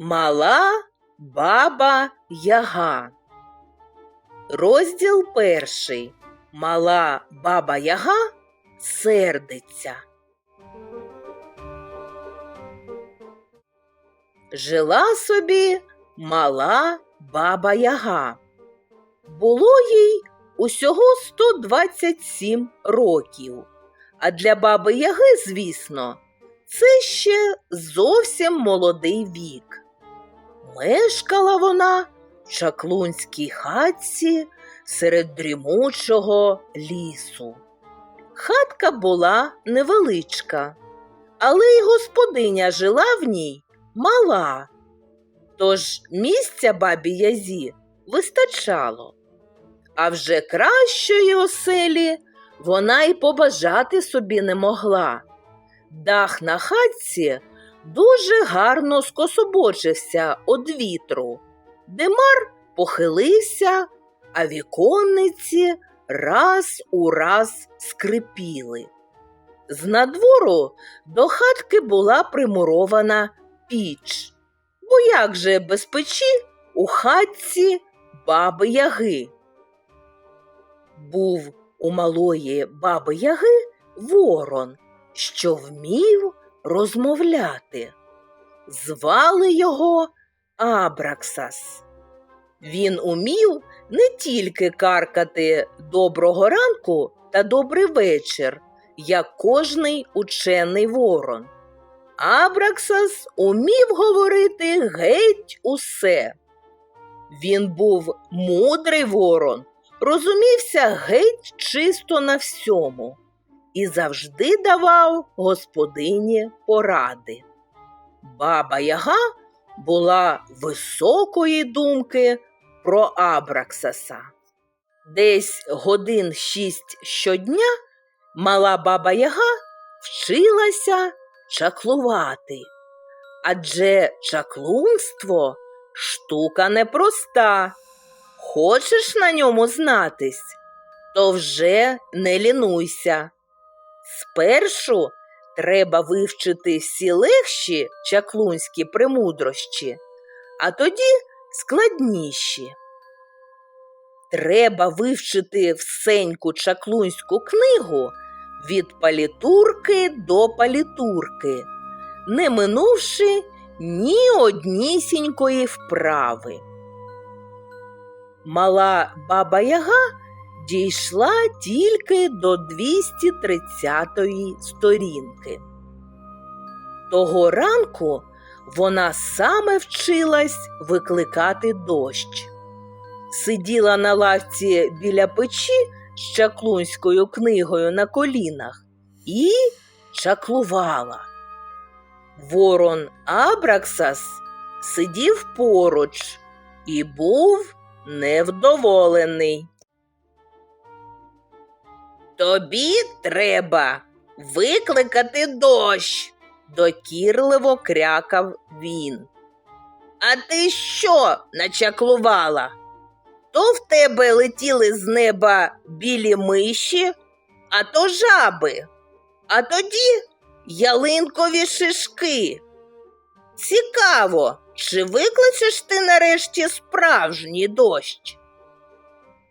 Мала баба Яга. Розділ перший. Мала баба Яга сердиться. Жила собі мала баба Яга. Було їй усього 127 років. А для баби Яги, звісно, це ще зовсім молодий вік. Мешкала вона в чаклунській хатці серед дрімучого лісу. Хатка була невеличка, але й господиня жила в ній мала. Тож місця бабі Язі вистачало. А вже кращої оселі вона й побажати собі не могла. Дах на хатці дуже гарно скособочився од вітру. Димар похилився, а віконниці раз у раз скрипіли. З надвору до хатки була примурована піч. Бо як же без печі у хатці баби Яги? Був у малої баби Яги ворон, що вмів розмовляти. Звали його Абраксас. Він умів не тільки каркати доброго ранку та добрий вечір, як кожний учений ворон. Абраксас умів говорити геть усе. Він був мудрий ворон, розумівся геть чисто на всьому і завжди давав господині поради. Баба Яга була високої думки про Абраксаса. Десь годин шість щодня мала баба Яга вчилася чаклувати. Адже чаклунство штука непроста. Хочеш на ньому знатись, то вже не лінуйся. Спершу треба вивчити всі легші чаклунські премудрощі, а тоді складніші. Треба вивчити всеньку чаклунську книгу від палітурки до палітурки, не минувши ні однісінької вправи. Мала баба Яга дійшла тільки до 230-ї сторінки. Того ранку вона саме вчилась викликати дощ. Сиділа на лавці біля печі з чаклунською книгою на колінах і чаклувала. Ворон Абраксас сидів поруч і був невдоволений. Тобі треба викликати дощ, докірливо крякав він. А ти що начаклувала? То в тебе летіли з неба білі миші, а то жаби, а тоді ялинкові шишки. Цікаво, чи викличеш ти нарешті справжній дощ?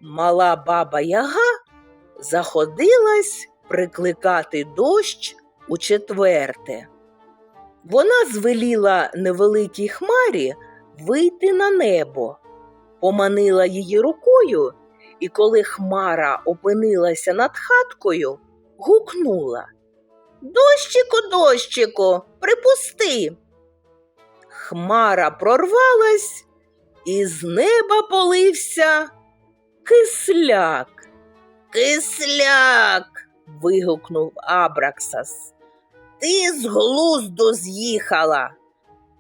Мала баба Яга заходилась прикликати дощ у четверте. Вона звеліла невеликій хмарі вийти на небо, поманила її рукою, і коли хмара опинилася над хаткою, гукнула Дощику, дощику, припусти. Хмара прорвалась, і з неба полився кисляк. Кисляк. вигукнув Абраксас. Ти з глузду з'їхала.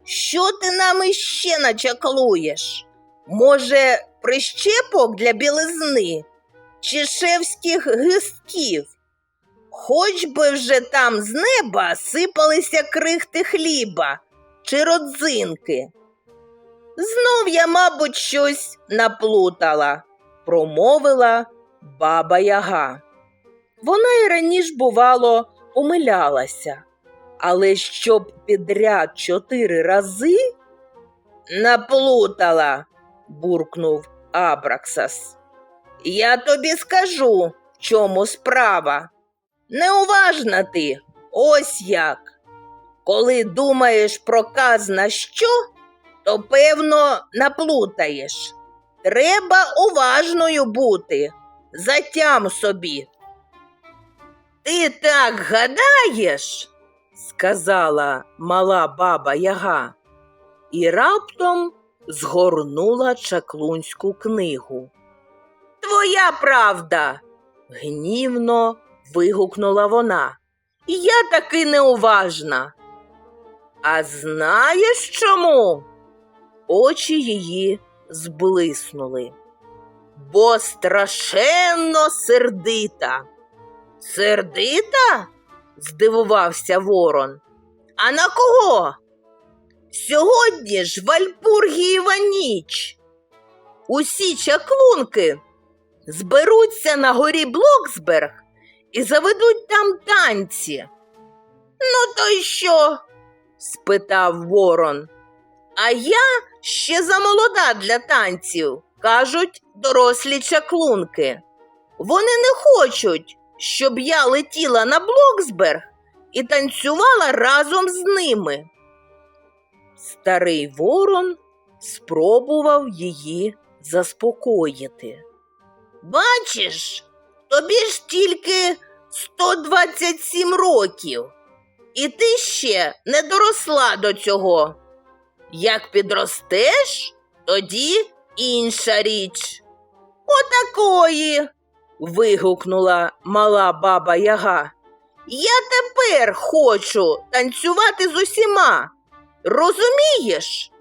Що ти нам іще начаклуєш? Може, прищепок для білизни чи шевських гистків? Хоч би вже там з неба сипалися крихти хліба чи родзинки. Знов я, мабуть, щось наплутала, промовила баба Яга. Вона й раніше, бувало, помилялася, але щоб підряд чотири рази Наплутала, буркнув Абраксас. Я тобі скажу, в чому справа. Неуважна ти, ось як. Коли думаєш про казна що, то певно наплутаєш. Треба уважною бути. Затям собі. Ти так гадаєш, сказала мала баба Яга, і раптом згорнула чаклунську книгу. Твоя правда, гнівно вигукнула вона. Я таки неуважна. А знаєш чому? Очі її зблиснули. Бо страшенно сердита. Сердита? здивувався ворон. А на кого? Сьогодні ж Вальпургієва ніч. Усі чаклунки зберуться на горі Блоксберг і заведуть там танці. Ну, то й що? спитав ворон. А я ще замолода для танців, кажуть дорослі чаклунки. Вони не хочуть, щоб я летіла на Блоксберг і танцювала разом з ними. Старий ворон спробував її заспокоїти. Бачиш, тобі ж тільки 127 років, і ти ще не доросла до цього. Як підростеш, тоді інша річ. Отакої. вигукнула мала баба Яга. Я тепер хочу танцювати з усіма. Розумієш?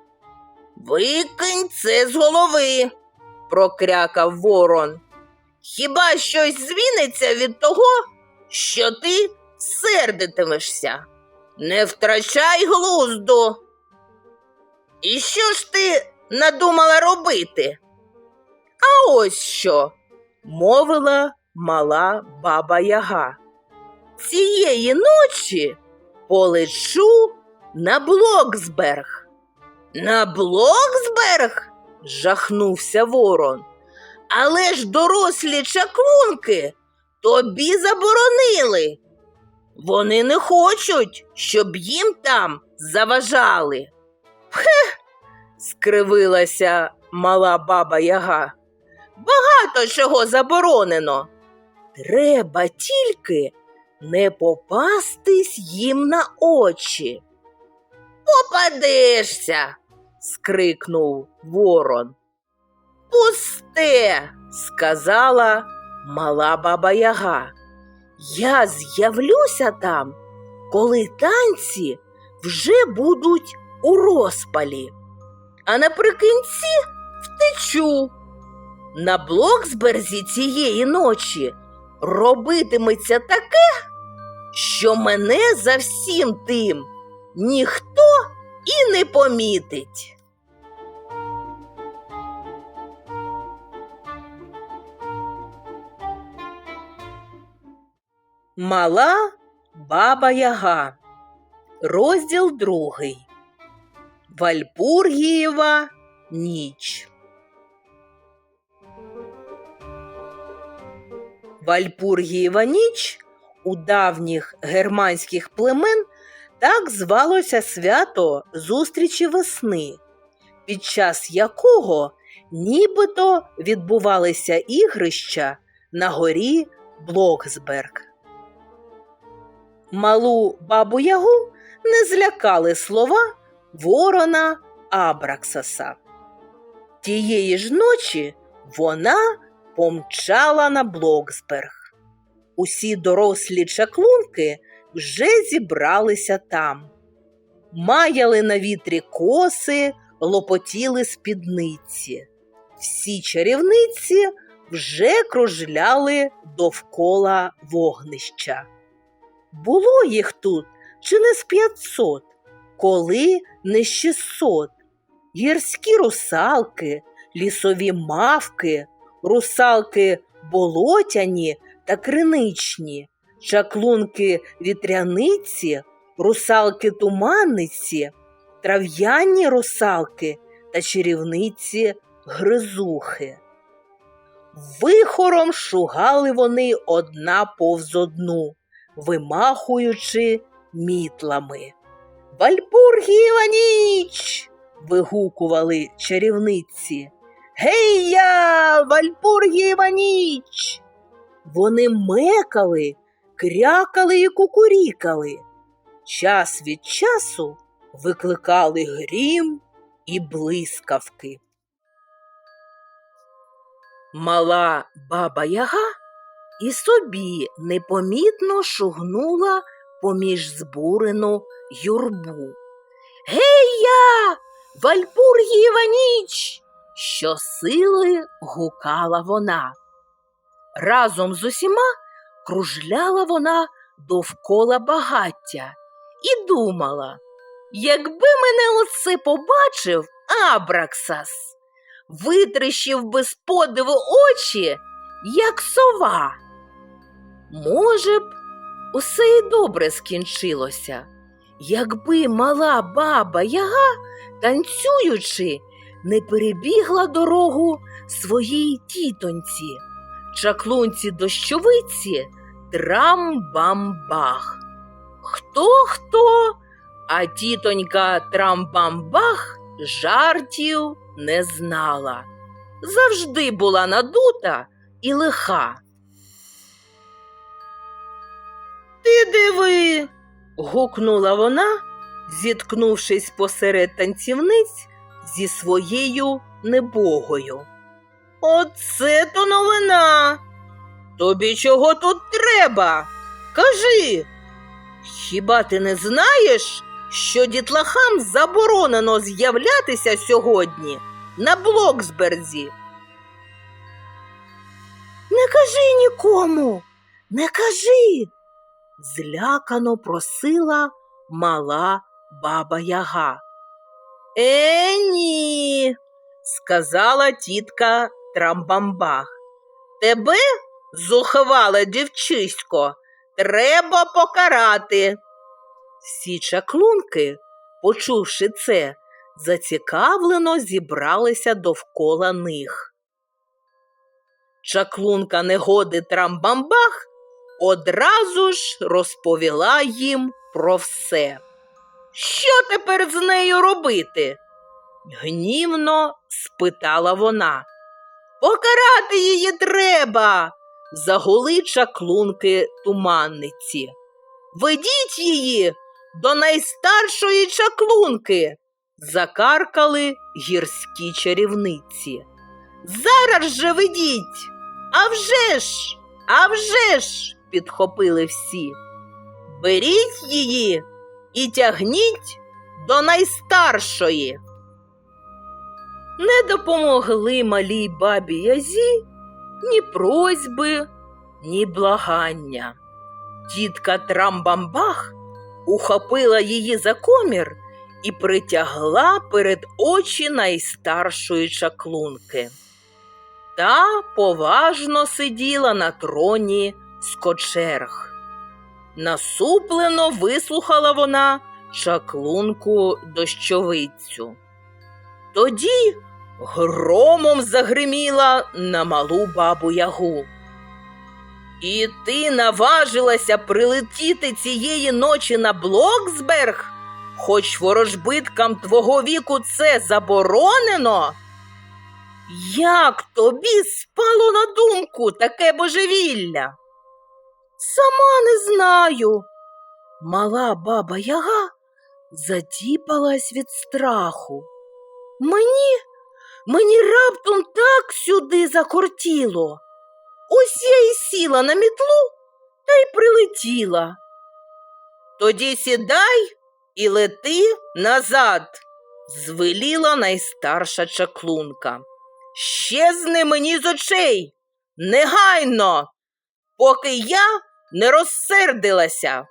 Викинь це з голови, прокрякав ворон. Хіба щось звіниться від того, що ти сердитимешся? Не втрачай глузду. І що ж ти надумала робити? А ось що, мовила мала баба Яга. Цієї ночі полечу на Блоксберг. На Блоксберг? жахнувся ворон. Але ж дорослі чаклунки тобі заборонили. Вони не хочуть, щоб їм там заважали. Хе, скривилася мала баба Яга. Багато чого заборонено. Треба тільки не попастись їм на очі. Попадешся, скрикнув ворон. Пусте, сказала мала баба Яга. Я з'явлюся там, коли танці вже будуть у розпалі, а наприкінці втечу. На Блоксберзі цієї ночі робитиметься таке, що мене за всім тим ніхто і не помітить. Мала баба Яга. Розділ другий. Вальпургієва ніч. Вальпургієва ніч у давніх германських племен так звалося свято зустрічі весни, під час якого нібито відбувалися ігрища на горі Блоксберг. Малу бабу Ягу не злякали слова ворона Абраксаса. Тієї ж ночі вона помчала на Блоксберг. Усі дорослі чаклунки вже зібралися там. Маяли на вітрі коси, лопотіли спідниці. Всі чарівниці вже кружляли довкола вогнища. Було їх тут чи не з п'ятсот, коли не шістсот. Гірські русалки, лісові мавки, русалки болотяні та криничні, чаклунки вітряниці, русалки туманниці, трав'яні русалки та чарівниці Гризухи. Вихором шугали вони одна повз одну, вимахуючи мітлами. Вальпургієва ніч. вигукували чарівниці. Гей-я, Вальпургієва ніч. Вони мекали, крякали і кукурікали. Час від часу викликали грім і блискавки. Мала баба Яга і собі непомітно шугнула поміж збурену юрбу. Гей-я, Вальпургієва ніч! Щосили гукала вона. Разом з усіма кружляла вона довкола багаття і думала, якби мене оце побачив Абраксас, витріщив би з подиву очі, як сова. Може б, усе й добре скінчилося, якби мала баба Яга, танцюючи, не перебігла дорогу своїй тітоньці, чаклунці дощовиці трам-бам-бах. Хто хто, а тітонька Трамбамбах жартів не знала. Завжди була надута і лиха. Ти диви. гукнула вона, зіткнувшись посеред танцівниць зі своєю небогою. Оце то новина. Тобі чого тут треба? Кажи. Хіба ти не знаєш, що дітлахам заборонено з'являтися сьогодні на Блоксберзі? Не кажи нікому, не кажи, злякано просила мала баба Яга. Е, ні, сказала тітка Трамбамбах. Тебе, зухвале дівчисько, треба покарати. Всі чаклунки, почувши це, зацікавлено зібралися довкола них. Чаклунка негоди Трамбамбах одразу ж розповіла їм про все. Що тепер з нею робити? гнівно спитала вона. Покарати її треба. Загули чаклунки туманниці. Ведіть її до найстаршої чаклунки, закаркали гірські чарівниці. Зараз же ведіть. А вже ж, а вже ж, підхопили всі. Беріть її і тягніть до найстаршої. Не допомогли малій бабі Язі ні просьби, ні благання. Тітка Трамбамбах ухопила її за комір і притягла перед очі найстаршої чаклунки. Та поважно сиділа на троні скочерг. Насуплено вислухала вона чаклунку дощовицю. Тоді громом загриміла на малу бабу ягу. І ти наважилася прилетіти цієї ночі на Блоксберг, хоч ворожбиткам твого віку це заборонено? Як тобі спало на думку таке божевілля? Сама не знаю. Мала баба Яга затіпалась від страху. Мені, мені раптом так сюди закортіло. Ось я і сіла на мітлу та й прилетіла. Тоді сідай і лети назад, звеліла найстарша чаклунка. Щезни мені з очей, негайно, поки я не розсердилася.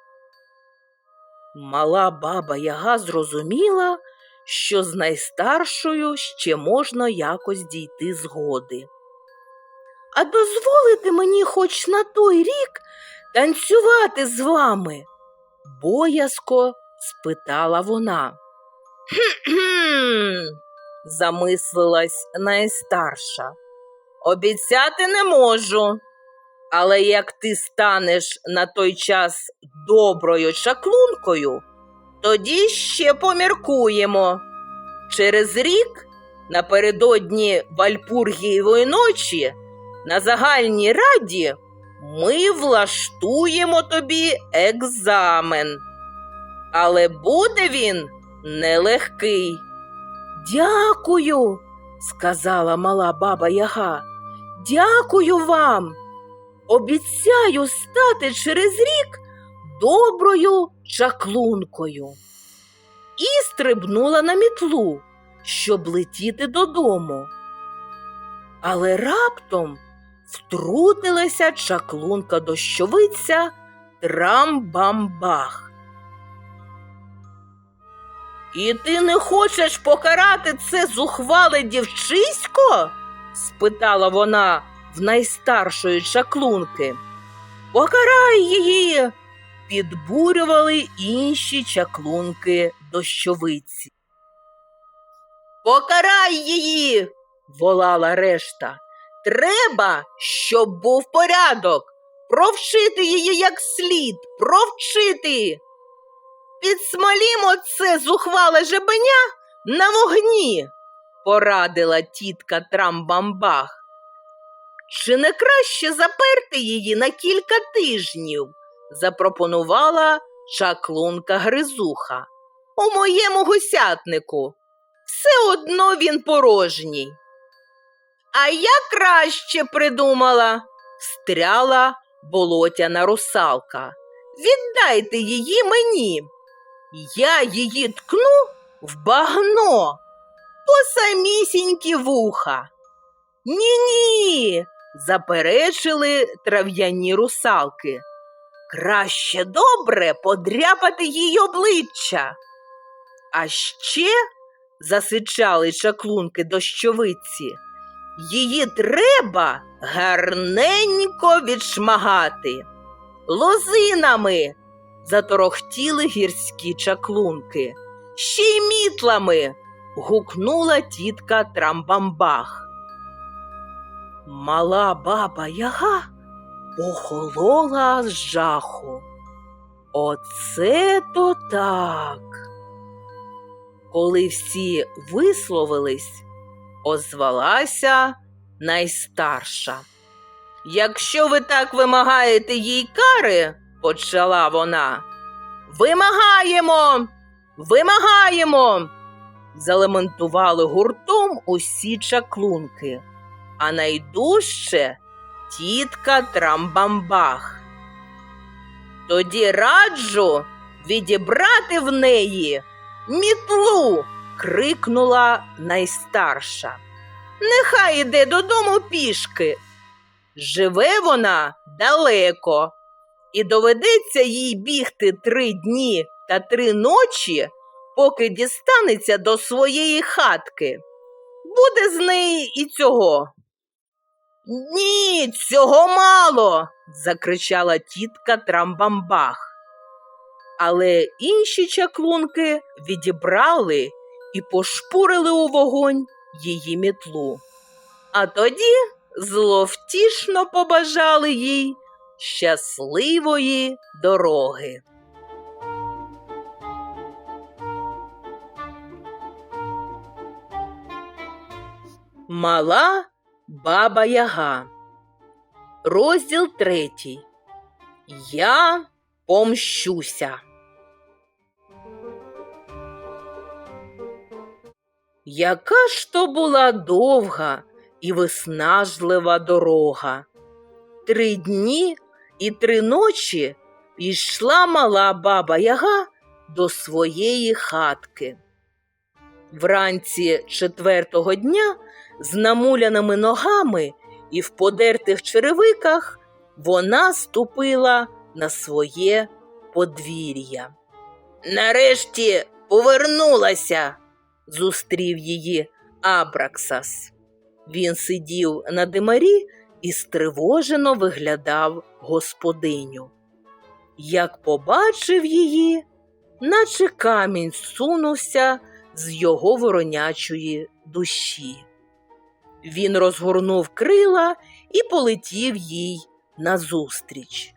Мала баба Яга зрозуміла, що з найстаршою ще можна якось дійти згоди. А дозволите мені хоч на той рік танцювати з вами? боязко спитала вона. «Кхм-кхм», замислилась найстарша. Обіцяти не можу. Але як ти станеш на той час доброю чаклункою, тоді ще поміркуємо. Через рік, напередодні Вальпургієвої ночі, на загальній раді ми влаштуємо тобі екзамен. Але буде він нелегкий. Дякую, сказала мала баба Яга. Дякую вам. Обіцяю стати через рік доброю чаклункою. І стрибнула на мітлу, щоб летіти додому. Але раптом втрутилася чаклунка дощовиця Трам-бам-бах. І ти не хочеш покарати це зухвале дівчисько? спитала вона в найстаршої чаклунки. Покарай її. Підбурювали інші чаклунки дощовиці. Покарай її, волала решта. Треба, щоб був порядок. Провчити її як слід, провчити. Підсмалімо це зухвале жебеня на вогні, порадила тітка Трамбамбах. Чи не краще заперти її на кілька тижнів? запропонувала чаклунка Гризуха. У моєму гусятнику. Все одно він порожній. А я краще придумала, встряла болотяна русалка. Віддайте її мені. Я її ткну в багно по самісінькі вуха. Ні-ні, заперечили трав'яні русалки. Краще добре подряпати їй обличчя. А ще, засичали чаклунки дощовиці, її треба гарненько відшмагати. Лозинами заторохтіли гірські чаклунки. Ще й мітлами. гукнула тітка Трамбамбах. Мала баба яга похолола з жаху. Оце то так. Коли всі висловились, озвалася найстарша. Якщо ви так вимагаєте їй кари, почала вона. Вимагаємо, вимагаємо. Залементували гуртом усі чаклунки, а найдужче тітка Трамбамбах. Тоді раджу відібрати в неї мітлу, крикнула найстарша. Нехай іде додому пішки. Живе вона далеко, і доведеться їй бігти три дні та три ночі, поки дістанеться до своєї хатки. Буде з неї і цього. Ні, цього мало. закричала тітка Трамбамбах. Але інші чаклунки відібрали і пошпурили у вогонь її мітлу. А тоді зловтішно побажали їй щасливої дороги. Мала баба Яга. Розділ третій. Я помщуся. Яка ж то була довга і виснажлива дорога. Три дні і три ночі йшла мала баба Яга до своєї хатки. Вранці четвертого дня з намуляними ногами і в подертих черевиках вона ступила на своє подвір'я. Нарешті повернулася, зустрів її Абраксас. Він сидів на димарі і стривожено виглядав господиню. Як побачив її, наче камінь сунувся з його воронячої душі. Він розгорнув крила і полетів їй назустріч.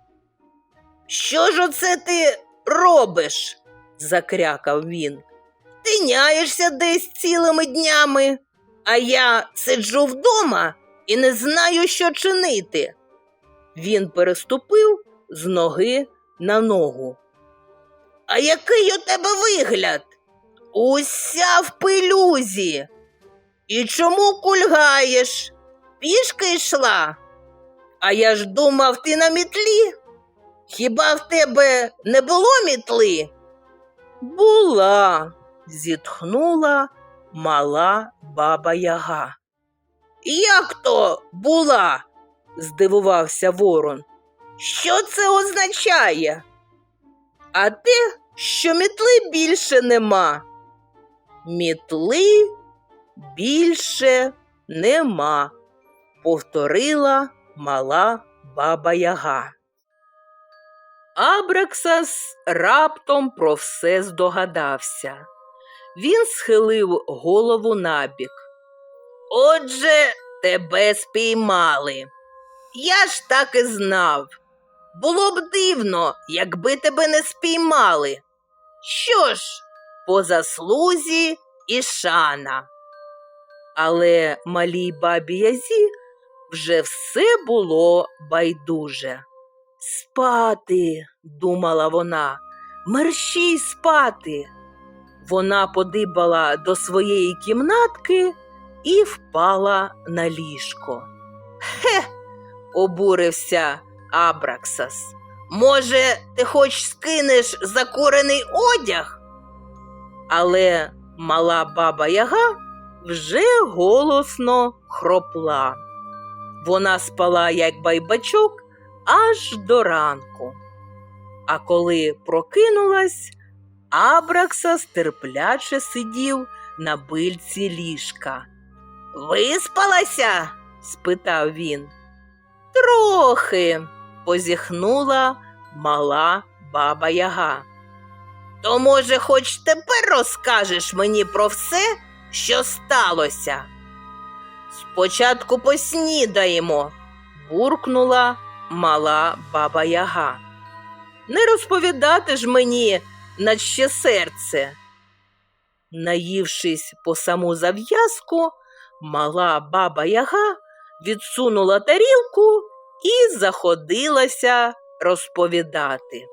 Що ж оце ти робиш? закрякав він. Тиняєшся десь цілими днями, а я сиджу вдома і не знаю, що чинити. Він переступив з ноги на ногу. А який у тебе вигляд? Уся в пилюзі. І чому кульгаєш? Пішки йшла? А я ж думав, ти на мітлі. Хіба в тебе не було мітли? Була, зітхнула мала баба Яга. Як то була? здивувався ворон. Що це означає? А те, що мітли більше нема. Мітли більше нема, повторила мала баба Яга. Абраксас раптом про все здогадався. Він схилив голову набік. Отже, тебе спіймали. Я ж так і знав. Було б дивно, якби тебе не спіймали. Що ж, по заслузі і шана. Але малій бабі Язі вже все було байдуже. Спати, думала вона, мерщій спати. Вона подибала до своєї кімнатки і впала на ліжко. Хе, обурився Абраксас. Може, ти хоч скинеш закурений одяг? Але мала баба Яга вже голосно хропла. Вона спала, як байбачок, аж до ранку. А коли прокинулась, Абраксас терпляче сидів на бильці ліжка. Виспалася? спитав він. Трохи, позіхнула мала баба Яга. То, може, хоч тепер розкажеш мені про все, що сталося? Спочатку поснідаємо, буркнула мала баба Яга. Не розповідати ж мені на ще серце. Наївшись по саму зав'язку, мала баба Яга відсунула тарілку і заходилася розповідати.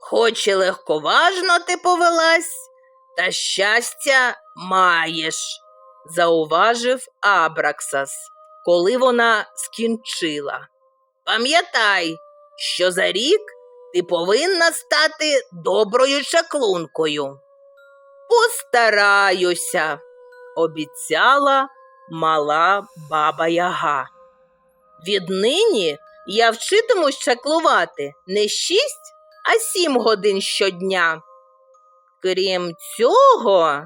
Хоч і легковажно ти повелась, та щастя маєш, зауважив Абраксас, коли вона скінчила. Пам'ятай, що за рік ти повинна стати доброю чаклункою. Постараюся, обіцяла мала баба Яга. Віднині я вчитимусь чаклувати не шість, а сім годин щодня. Крім цього,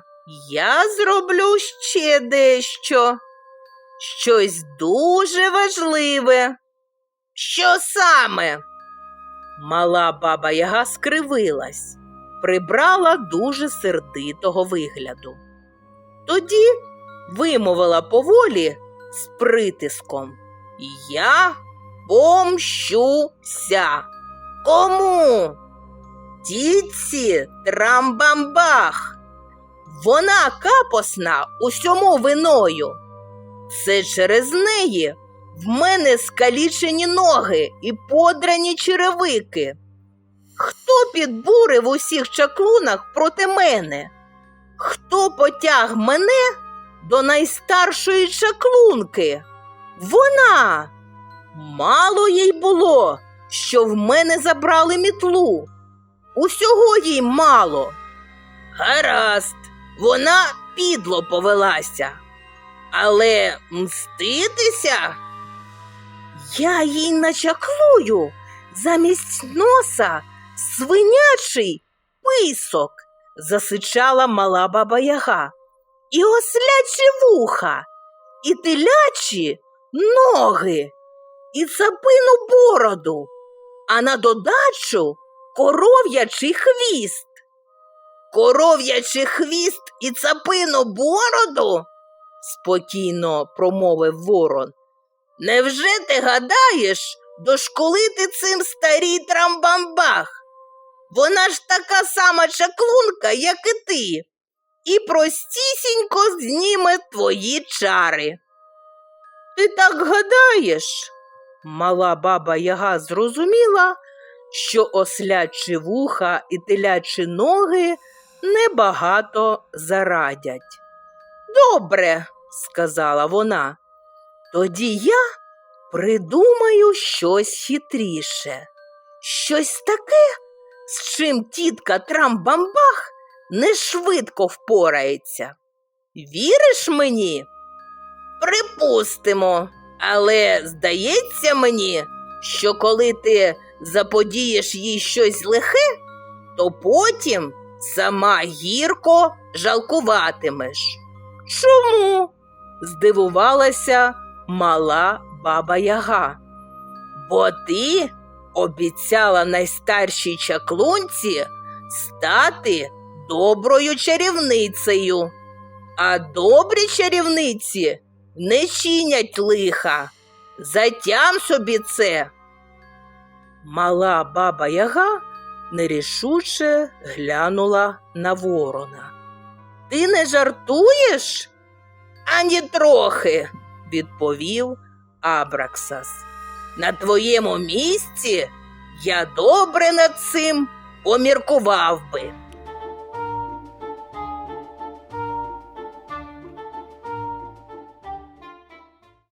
я зроблю ще дещо, щось дуже важливе. Що саме? Мала баба Яга скривилась, прибрала дуже сердитого вигляду. Тоді вимовила поволі з притиском. Я помщуся. Кому? Тітці трамбамбах. Вона капосна усьому виною. Це через неї в мене скалічені ноги і подрані черевики. Хто підбурив усіх чаклунах проти мене? Хто потяг мене до найстаршої чаклунки? Вона. Мало їй було, що в мене забрали мітлу. Усього їй мало. Гаразд, вона підло повелася. Але мститися? Я їй начаклую замість носа свинячий писок, засичала мала баба Яга, і ослячі вуха, і телячі ноги, і цапину бороду, а на додачу коров'ячий хвіст. коров'ячий хвіст і цапину бороду? спокійно промовив ворон. Невже ти гадаєш дошколити цим старій трамбамбах? Вона ж така сама чаклунка, як і ти, і простісінько зніме твої чари. Ти так гадаєш? Мала баба Яга зрозуміла, що ослячі вуха і телячі ноги небагато зарадять. Добре, сказала вона, тоді я придумаю щось хитріше, щось таке, з чим тітка Трамбамбах не швидко впорається. Віриш мені? Припустимо, але здається мені, що коли ти заподієш їй щось лихе, то потім сама гірко жалкуватимеш. Чому? здивувалася мала баба Яга. Бо ти обіцяла найстаршій чаклунці стати доброю чарівницею, а добрі чарівниці не чинять лиха. Затям собі це. Мала баба Яга нерішуче глянула на ворона. Ти не жартуєш? Ані трохи, відповів Абраксас. На твоєму місці я добре над цим поміркував би.